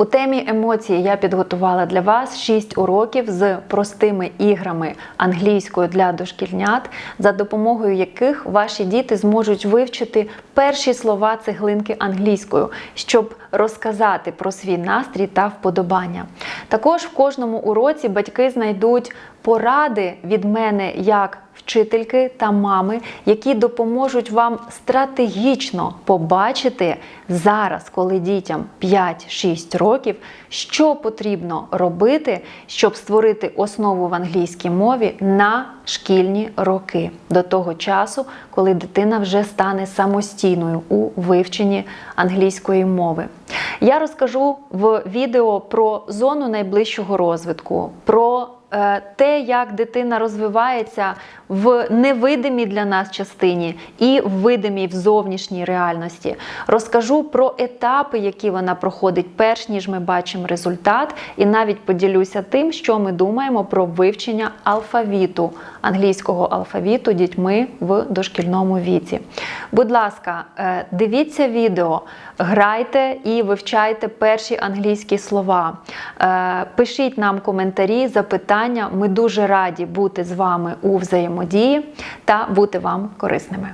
У темі емоції я підготувала для вас 6 уроків з простими іграми англійською для дошкільнят, за допомогою яких ваші діти зможуть вивчити перші слова цеглинки англійською, щоб розказати про свій настрій та вподобання. Також в кожному уроці батьки знайдуть поради від мене як вчительки та мами, які допоможуть вам стратегічно побачити зараз, коли дітям 5-6 років, що потрібно робити, щоб створити основу в англійській мові на шкільні роки до того часу, коли дитина вже стане самостійною у вивченні англійської мови. Я розкажу в відео про зону найближчого розвитку, про те, як дитина розвивається в невидимій для нас частині і в видимій в зовнішній реальності. Розкажу про етапи, які вона проходить, перш ніж ми бачимо результат, і навіть поділюся тим, що ми думаємо про вивчення алфавіту, англійського алфавіту дітьми в дошкільному віці. Будь ласка, е, дивіться відео, грайте і вивчайте перші англійські слова. Е, Пишіть нам коментарі, запитання. Ми дуже раді бути з вами у взаємодії та бути вам корисними.